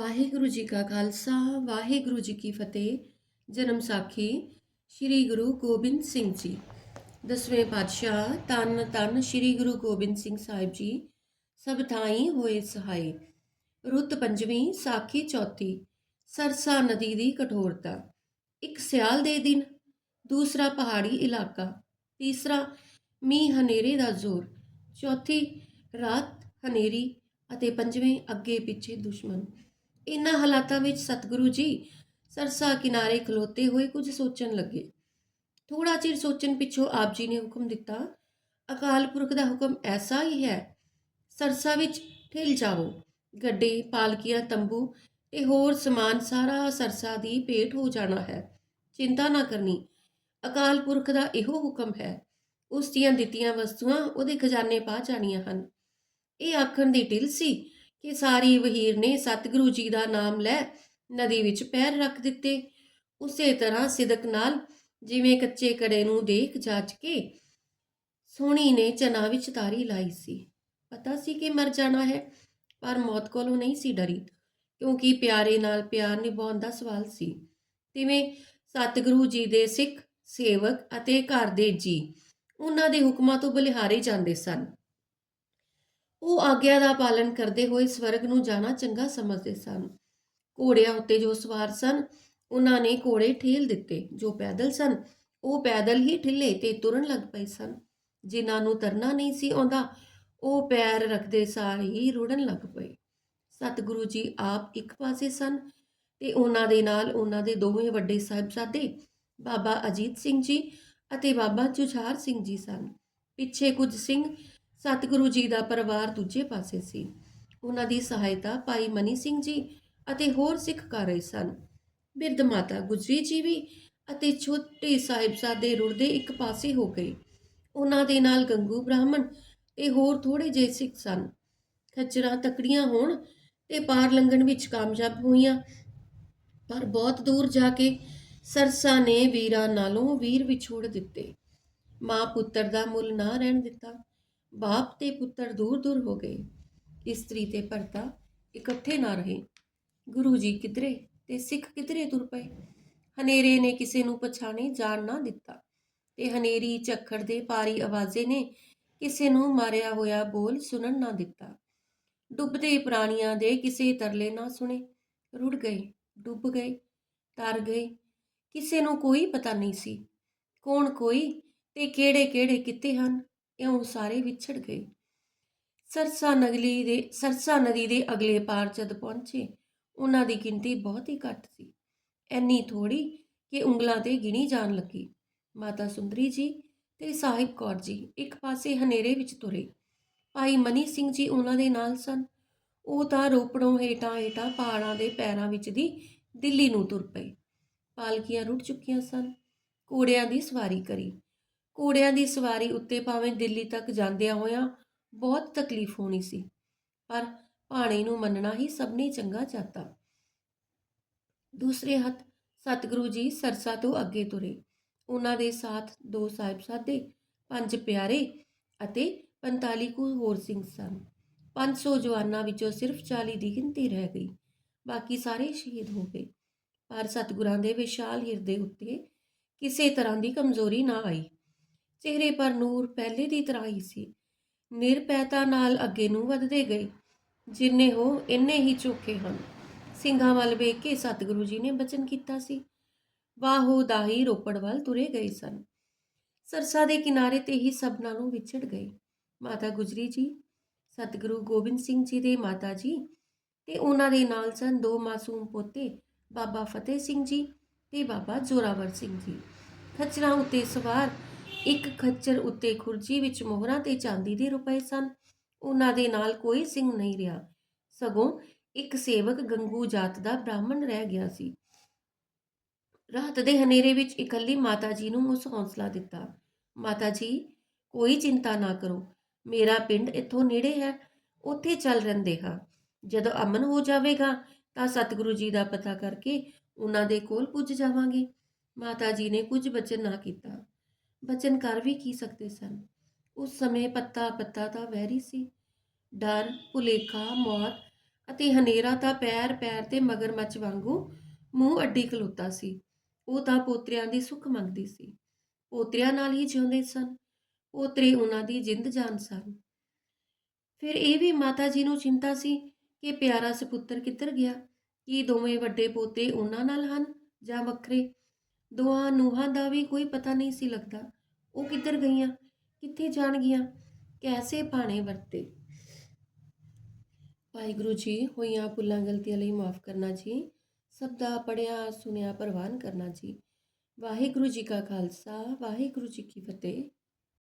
ਵਾਹਿਗੁਰੂ ਜੀ ਕਾ ਖਾਲਸਾ, ਵਾਹਿਗੁਰੂ ਜੀ ਕੀ ਫਤਿਹ। ਜਨਮ ਸਾਖੀ ਸ੍ਰੀ ਗੁਰੂ ਗੋਬਿੰਦ ਸਿੰਘ ਜੀ। ਦਸਵੇਂ ਪਾਤਸ਼ਾਹ ਤਨ ਤਨ ਸ੍ਰੀ ਗੁਰੂ ਗੋਬਿੰਦ ਸਿੰਘ ਸਾਹਿਬ ਜੀ, ਸਭ ਥਾਈ ਹੋਏ ਸਹਾਈ। ਰੁੱਤ ਪੰਜਵੀਂ ਸਾਖੀ ਚੌਥੀ, ਸਰਸਾ ਨਦੀ ਦੀ ਕਠੋਰਤਾ। ਇੱਕ ਸਿਆਲ ਦੇ ਦਿਨ, ਦੂਸਰਾ ਪਹਾੜੀ ਇਲਾਕਾ, ਤੀਸਰਾ ਮੀਂਹ ਹਨੇਰੇ ਦਾ ਜ਼ੋਰ, ਚੌਥੀ ਰਾਤ ਹਨੇਰੀ ਅਤੇ ਪੰਜਵੇਂ ਅੱਗੇ ਪਿੱਛੇ ਦੁਸ਼ਮਣ। ਇਨ੍ਹਾਂ ਹਾਲਾਤਾਂ ਵਿੱਚ ਸਤਿਗੁਰੂ ਜੀ ਸਰਸਾ ਕਿਨਾਰੇ ਖਲੋਤੇ ਹੋਏ ਕੁਝ ਸੋਚਣ ਲੱਗੇ। ਥੋੜਾ ਚਿਰ ਸੋਚਣ ਪਿੱਛੋਂ ਆਪ ਜੀ ਨੇ ਹੁਕਮ ਦਿੱਤਾ, ਅਕਾਲ ਪੁਰਖ ਦਾ ਹੁਕਮ ਐਸਾ ਹੀ ਹੈ, ਸਰਸਾ ਵਿੱਚ ਠਿਲ ਜਾਵੋ, ਗੱਡੇ, ਪਾਲਕੀਆਂ, ਤੰਬੂ ਤੇ ਹੋਰ ਸਮਾਨ ਸਾਰਾ ਸਰਸਾ ਦੀ ਭੇਟ ਹੋ ਜਾਣਾ ਹੈ। ਚਿੰਤਾ ਨਾ ਕਰਨੀ, ਅਕਾਲ ਪੁਰਖ ਦਾ ਇਹੋ ਹੁਕਮ ਹੈ, ਉਸ ਦੀਆਂ ਦਿੱਤੀਆਂ ਵਸਤੂਆਂ ਉਹਦੇ ਖਜ਼ਾਨੇ ਪਾ ਜਾਣੀਆਂ ਹਨ। ਇਹ ਆਖਣ ਦੀ ਢਿਲ ਸੀ ਕਿ ਸਾਰੀ ਵਹੀਰ ਨੇ ਸਤਿਗੁਰੂ ਜੀ ਦਾ ਨਾਮ ਲੈ ਨਦੀ ਵਿੱਚ ਪੈਰ ਰੱਖ ਦਿੱਤੇ। ਉਸੇ ਤਰ੍ਹਾਂ ਸਿਦਕ ਨਾਲ ਜਿਵੇਂ ਕੱਚੇ ਕੜੇ ਨੂੰ ਦੇਖ ਜਾਚ ਕੇ ਸੋਹਣੀ ਨੇ ਚਨਾ ਵਿੱਚ ਤਾਰੀ ਲਾਈ ਸੀ। ਪਤਾ ਸੀ ਕਿ ਮਰ ਜਾਣਾ ਹੈ, ਪਰ ਮੌਤ ਕੋਲੋਂ ਨਹੀਂ ਸੀ ਡਰੀ, ਕਿਉਂਕਿ ਪਿਆਰੇ ਨਾਲ ਪਿਆਰ ਨਿਭਾਉਣ ਦਾ ਸਵਾਲ ਸੀ। ਤਿਵੇਂ ਸਤਿਗੁਰੂ ਜੀ ਦੇ ਸਿੱਖ, ਸੇਵਕ ਅਤੇ ਘਰ ਦੇ ਜੀ, ਉਹਨਾਂ ਦੇ ਹੁਕਮਾਂ ਤੋਂ ਬਲਿਹਾਰੇ ਜਾਂਦੇ ਸਨ। ਉਹ ਆਗਿਆ ਦਾ ਪਾਲਣ ਕਰਦੇ ਹੋਏ ਸਵਰਗ ਨੂੰ ਜਾਣਾ ਚੰਗਾ ਸਮਝਦੇ ਸਨ। ਘੋੜਿਆਂ ਉੱਤੇ ਜੋ ਸਵਾਰ ਸਨ, ਉਹਨਾਂ ਨੇ ਘੋੜੇ ਠੇਲ ਦਿੱਤੇ। ਜੋ ਪੈਦਲ ਸਨ, ਉਹ ਪੈਦਲ ਹੀ ਠਿੱਲੇ ਤੇ ਤੁਰਨ ਲੱਗ ਪਏ ਸਨ। ਜਿਨ੍ਹਾਂ ਨੂੰ ਤਰਨਾ ਨਹੀਂ ਸੀ ਆਉਂਦਾ, ਉਹ ਪੈਰ ਰੱਖਦੇ ਸਾਰ ਹੀ ਰੁੜਨ ਲੱਗ ਪਏ। ਸਤਿਗੁਰੂ ਜੀ ਆਪ ਇੱਕ ਪਾਸੇ ਸਨ ਤੇ ਉਹਨਾਂ ਦੇ ਨਾਲ ਉਹਨਾਂ ਦੇ ਦੋਵੇਂ ਵੱਡੇ ਸਾਹਿਬਜ਼ਾਦੇ, ਬਾਬਾ ਅਜੀਤ ਸਿੰਘ ਜੀ ਅਤੇ ਬਾਬਾ ਜੁਝਾਰ ਸਿੰਘ ਜੀ ਸਨ। ਪਿੱਛੇ ਕੁਝ ਸਿੰਘ ਸਤਿਗੁਰੂ ਜੀ ਦਾ ਪਰਿਵਾਰ ਦੂਜੇ ਪਾਸੇ ਸੀ। ਉਹਨਾਂ ਦੀ ਸਹਾਇਤਾ ਭਾਈ ਮਨੀ ਸਿੰਘ ਜੀ ਅਤੇ ਹੋਰ ਸਿੱਖ ਕਰ ਰਹੇ ਸਨ। ਬਿਰਧ ਮਾਤਾ ਗੁਜਰੀ ਜੀ ਵੀ ਅਤੇ ਛੋਟੇ ਸਾਹਿਬਜ਼ਾਦੇ ਰੁੜਦੇ ਇੱਕ ਪਾਸੇ ਹੋ ਗਏ। ਉਹਨਾਂ ਦੇ ਨਾਲ ਗੰਗੂ ਬ੍ਰਾਹਮਣ ਤੇ ਹੋਰ ਥੋੜੇ ਜਿਹੇ ਸਿੱਖ ਸਨ। ਖੱਜਰਾਂ ਤਕੜੀਆਂ ਹੋਣ ਤੇ ਪਾਰ ਲੰਘਣ ਵਿੱਚ ਕਾਮਯਾਬ ਹੋਈਆਂ। ਪਰ ਬਹੁਤ ਦੂਰ ਜਾ ਕੇ ਸਰਸਾ ਨੇ ਵੀਰਾਂ ਨਾਲੋਂ ਵੀਰ ਵਿਛੋੜ ਦਿੱਤੇ। ਮਾਂ ਪੁੱਤਰ ਦਾ ਮੁੱਲ ਨਾ ਰਹਿਣ ਦਿੱਤਾ। ਬਾਪ ਤੇ ਪੁੱਤਰ ਦੂਰ ਦੂਰ ਹੋ ਗਏ। ਇਸਤਰੀ ਤੇ ਪਰਤਾ ਇਕੱਠੇ ਨਾ ਰਹੇ। ਗੁਰੂ ਜੀ ਕਿਧਰੇ ਤੇ ਸਿੱਖ ਕਿਧਰੇ ਤੁਰ ਪਏ। ਹਨੇਰੇ ਨੇ ਕਿਸੇ ਨੂੰ ਪਛਾਣੇ ਜਾਣ ਨਾ ਦਿੱਤਾ ਤੇ ਹਨੇਰੀ ਝੱਖੜ ਦੇ ਪਾਰੀ ਆਵਾਜ਼ੇ ਨੇ ਕਿਸੇ ਨੂੰ ਮਾਰਿਆ ਹੋਇਆ ਬੋਲ ਸੁਣਨ ਨਾ ਦਿੱਤਾ। ਡੁੱਬਦੇ ਪ੍ਰਾਣੀਆਂ ਦੇ ਕਿਸੇ ਤਰਲੇ ਨਾ ਸੁਣੇ। ਰੁੜ ਗਏ, ਡੁੱਬ ਗਏ, ਤਰ ਗਏ। ਕਿਸੇ ਨੂੰ ਕੋਈ ਪਤਾ ਨਹੀਂ ਸੀ। ਕੌਣ ਕੋਈ ਤੇ ਕਿਹੜੇ ਕਿਹੜੇ ਕਿੱਤੇ ਹਨ? ਇਉਂ ਸਾਰੇ ਵਿਛੜ ਗਏ। ਸਰਸਾ ਨਗਲੀ ਦੇ, ਸਰਸਾ ਨਦੀ ਦੇ ਅਗਲੇ ਪਾਰ ਜਦ ਪਹੁੰਚੇ, ਉਹਨਾਂ ਦੀ ਗਿਣਤੀ ਬਹੁਤ ਹੀ ਘੱਟ ਸੀ। ਐਨੀ ਥੋੜੀ ਕਿ ਉਂਗਲਾਂ ਤੇ ਗਿਣੀ ਜਾਣ ਲੱਗੀ। ਮਾਤਾ ਸੁੰਦਰੀ ਜੀ ਤੇ ਸਾਹਿਬ ਕੌਰ ਜੀ ਇੱਕ ਪਾਸੇ ਹਨੇਰੇ ਵਿੱਚ ਤੁਰੇ। ਭਾਈ ਮਨੀ ਸਿੰਘ ਜੀ ਉਹਨਾਂ ਦੇ ਨਾਲ ਸਨ। ਉਹ ਤਾਂ ਰੋਪੜੋਂ ਹੇਠਾਂ ਹੇਠਾਂ ਪਹਾੜਾਂ ਦੇ ਪੈਰਾਂ ਵਿੱਚ ਦੀ ਦਿੱਲੀ ਨੂੰ ਤੁਰ ਪਏ। ਪਾਲਕੀਆਂ ਰੁੱਟ ਚੁੱਕੀਆਂ ਸਨ। ਘੋੜਿਆਂ ਦੀ ਸਵਾਰੀ ਕਰੀ। ਘੋੜਿਆਂ ਦੀ ਸਵਾਰੀ ਉੱਤੇ ਭਾਵੇਂ ਦਿੱਲੀ ਤੱਕ ਜਾਂਦਿਆਂ ਹੋਇਆਂ ਬਹੁਤ ਤਕਲੀਫ ਹੋਣੀ ਸੀ, ਪਰ ਭਾਣੇ ਨੂੰ ਮੰਨਣਾ ਹੀ ਸਭ ਨੇ ਚੰਗਾ ਚਾਹਤਾ। ਦੂਸਰੇ ਹੱਥ ਸਤਿਗੁਰੂ ਜੀ ਸਰਸਾ ਤੋਂ ਅੱਗੇ ਤੁਰੇ। ਉਹਨਾਂ ਦੇ ਸਾਥ ਦੋ ਸਾਹਿਬਜ਼ਾਦੇ, ਪੰਜ ਪਿਆਰੇ ਅਤੇ 45 ਕੁ ਹੋਰ ਸਿੰਘ ਸਨ। 500 ਜਵਾਨਾਂ ਵਿੱਚੋਂ ਸਿਰਫ 40 ਦੀ ਗਿਣਤੀ ਰਹਿ ਗਈ। ਬਾਕੀ ਸਾਰੇ ਸ਼ਹੀਦ ਹੋ ਗਏ। ਪਰ ਸਤਿਗੁਰਾਂ ਦੇ ਵਿਸ਼ਾਲ ਹਿਰਦੇ ਉੱਤੇ ਕਿਸੇ ਤਰ੍ਹਾਂ ਦੀ ਕਮਜ਼ੋਰੀ ਨਾ ਆਈ। ਚਿਹਰੇ ਪਰ ਨੂਰ ਪਹਿਲੇ ਦੀ ਤਰ੍ਹਾਂ ਹੀ ਸੀ। ਨਿਰਪੈਤਾ ਨਾਲ ਅੱਗੇ ਨੂੰ ਵਧਦੇ ਗਏ, ਜਿੰਨੇ ਹੋ ਇੰਨੇ ਹੀ ਚੋਖੇ ਹਨ। ਸਿੰਘਾਂ ਵੱਲ ਵੇਖ ਕੇ ਸਤਿਗੁਰੂ ਜੀ ਨੇ ਬਚਨ ਕੀਤਾ ਸੀ। ਵਾਹੋ ਦਾਹੀ ਰੋਪੜ ਵੱਲ ਤੁਰੇ ਗਏ ਸਨ। ਸਰਸਾ ਦੇ ਕਿਨਾਰੇ ਤੇ ਹੀ ਸਭਨਾਂ ਨੂੰ ਵਿਛੜ ਗਏ। ਮਾਤਾ ਗੁਜਰੀ ਜੀ, ਸਤਿਗੁਰੂ ਗੋਬਿੰਦ ਸਿੰਘ ਜੀ ਦੇ ਮਾਤਾ ਜੀ ਤੇ ਉਹਨਾਂ ਦੇ ਨਾਲ ਸਨ ਦੋ ਮਾਸੂਮ ਪੋਤੇ, ਬਾਬਾ ਫਤਿਹ ਸਿੰਘ ਜੀ ਤੇ ਬਾਬਾ ਜ਼ੋਰਾਵਰ ਸਿੰਘ ਜੀ। ਖੱਚਰਾਂ ਉੱਤੇ ਸਵਾਰ ਇੱਕ ਖੱਚਰ ਉੱਤੇ ਖੁਰਜੀ ਵਿੱਚ ਮੋਹਰਾਂ ਤੇ ਚਾਂਦੀ ਦੇ ਰੁਪਏ ਸਨ। ਉਹਨਾਂ ਦੇ ਨਾਲ ਕੋਈ ਸਿੰਘ ਨਹੀਂ ਰਿਹਾ। ਸਗੋਂ ਇੱਕ ਸੇਵਕ ਗੰਗੂ ਜਾਤ ਦਾ ਬ੍ਰਾਹਮਣ ਰਹਿ ਗਿਆ ਸੀ। ਰਾਤ ਦੇ ਹਨੇਰੇ ਵਿੱਚ ਇਕੱਲੀ ਮਾਤਾ ਜੀ ਨੂੰ ਉਸ ਹੌਸਲਾ ਦਿੱਤਾ। ਮਾਤਾ ਜੀ ਕੋਈ ਚਿੰਤਾ ਨਾ ਕਰੋ। ਮੇਰਾ ਪਿੰਡ ਇੱਥੋਂ ਨੇੜੇ ਹੈ। ਉੱਥੇ ਚੱਲ ਰਹਿੰਦੇ ਹਾਂ। ਜਦੋਂ ਅਮਨ ਹੋ ਜਾਵੇਗਾ, ਤਾਂ ਸਤਿਗੁਰੂ ਜੀ ਦਾ ਪਤਾ ਕਰਕੇ ਉਹਨਾਂ ਦੇ ਕੋਲ ਪੁੱਜ ਜਾਵਾਂਗੇ। ਮਾਤਾ ਜੀ ਨੇ ਕੁਝ ਬਚਨ ਨਾ ਕੀਤਾ। ਬਚਨ ਕਰ ਵੀ ਕੀ ਸਕਦੇ ਸਨ? ਉਸ ਸਮੇਂ ਪੱਤਾ ਪੱਤਾ ਤਾਂ ਵਹਿਰੀ ਸੀ। ਡਰ, ਭੁਲੇਖਾ, ਮੌਤ ਅਤੇ ਹਨੇਰਾ ਤਾਂ ਪੈਰ ਪੈਰ ਤੇ ਮਗਰਮੱਛ ਵਾਂਗੂ ਮੂੰਹ ਅੱਡੀ ਖਲੋਤਾ ਸੀ। ਉਹ ਤਾਂ ਪੋਤਰਿਆਂ ਦੀ ਸੁੱਖ ਮੰਗਦੀ ਸੀ। ਪੋਤਰਿਆਂ ਨਾਲ ਹੀ ਜਿਉਂਦੇ ਸਨ। ਪੋਤਰੇ ਉਹਨਾਂ ਦੀ ਜਿੰਦ ਜਾਨ ਸਨ। ਫਿਰ ਇਹ ਵੀ ਮਾਤਾ ਜੀ ਨੂੰ ਚਿੰਤਾ ਸੀ ਕਿ ਪਿਆਰਾ ਸੁਪੁੱਤਰ ਕਿੱਧਰ ਗਿਆ? ਕੀ ਦੋਵੇਂ ਵੱਡੇ ਪੋਤੇ ਉਹਨਾਂ ਨਾਲ ਹਨ ਜਾਂ ਵੱਖਰੇ? ਦੋਹਾਂ ਨੂੰਹਾਂ ਦਾ ਵੀ ਕੋਈ ਪਤਾ ਨਹੀਂ ਸੀ ਲੱਗਦਾ। ਉਹ ਕਿੱਧਰ ਗਈਆਂ? ਕਿੱਥੇ ਜਾਣਗੀਆਂ ਕੈਸੇ ਪਾਣੇ ਵਰਤੇ? ਵਾਹਿਗੁਰੂ ਜੀ, ਹੋਈਆਂ ਭੁੱਲਾਂ ਗਲਤੀਆਂ ਲਈ ਮਾਫ ਕਰਨਾ ਜੀ। ਸਭ ਦਾ ਪੜਿਆ ਸੁਨਿਆ ਪ੍ਰਵਾਨ ਕਰਨਾ ਜੀ। ਵਾਹਿਗੁਰੂ ਜੀ ਕਾ ਖਾਲਸਾ, ਵਾਹਿਗੁਰੂ ਜੀ ਕੀ ਫਤਿਹ।